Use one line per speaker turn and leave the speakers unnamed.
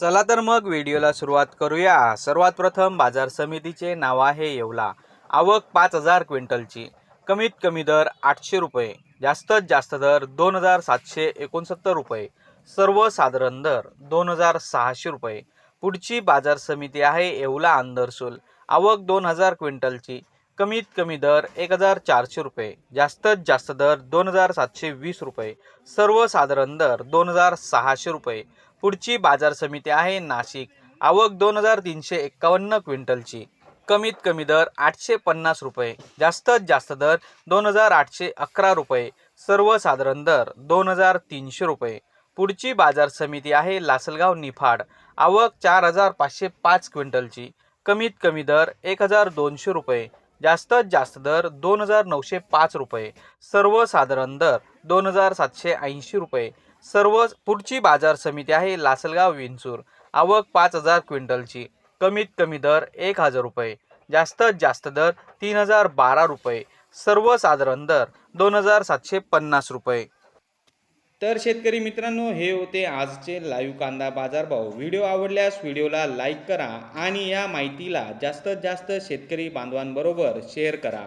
चला तर मग व्हिडिओला सुरुवात करूया. सर्वात प्रथम बाजार समितीचे नाव आहे येवला. आवक पाच हजार क्विंटलची. कमीत कमी दर आठशे रुपये. जास्तीत जास्त दर दोन हजार सातशे एकोणसत्तर रुपये. सर्वसाधारण दर दोन हजार सहाशे रुपये. पुढची बाजार समिती आहे येवला आंदरसूल. आवक दोन हजार क्विंटलची. कमीत कमी दर एक हजार चारशे रुपये. जास्तीत जास्त दर दोन हजार सातशे वीस रुपये. सर्वसाधारण दर दोन हजार सहाशे रुपये. पुढची बाजार समिती आहे नाशिक. आवक दोन हजार तीनशे एक्कावन्न क्विंटलची. कमीत कमी दर आठशे पन्नास रुपये. जास्तीत जास्त दर दोन हजार आठशे अकरा रुपये. सर्वसाधारण दर दोन हजार तीनशे रुपये. पुढची बाजार समिती आहे लासलगाव निफाड. आवक चार हजार पाचशे पाच क्विंटलची. कमीत कमी दर एक हजार दोनशे रुपये. जास्तीत जास्त दर दोन हजार नऊशे पाच रुपये. सर्वसाधारण दर दोन हजार सातशे ऐंशी रुपये. सर्व पुढची बाजार समिती आहे लासलगाव विंचूर. आवक पाच हजार क्विंटलची. कमीत कमी दर एक हजार रुपये. जास्तीत जास्त दर तीन हजार बारा रुपये. सर्वसाधारण दर दोन हजार सातशे पन्नास रुपये. तर शेतकरी मित्रांनो हे होते आजचे लाईव्ह कांदा बाजारभाव. व्हिडिओ आवडल्यास व्हिडिओला लाईक करा आणि या माहितीला जास्तीत जास्त शेतकरी बांधवांबरोबर शेअर करा.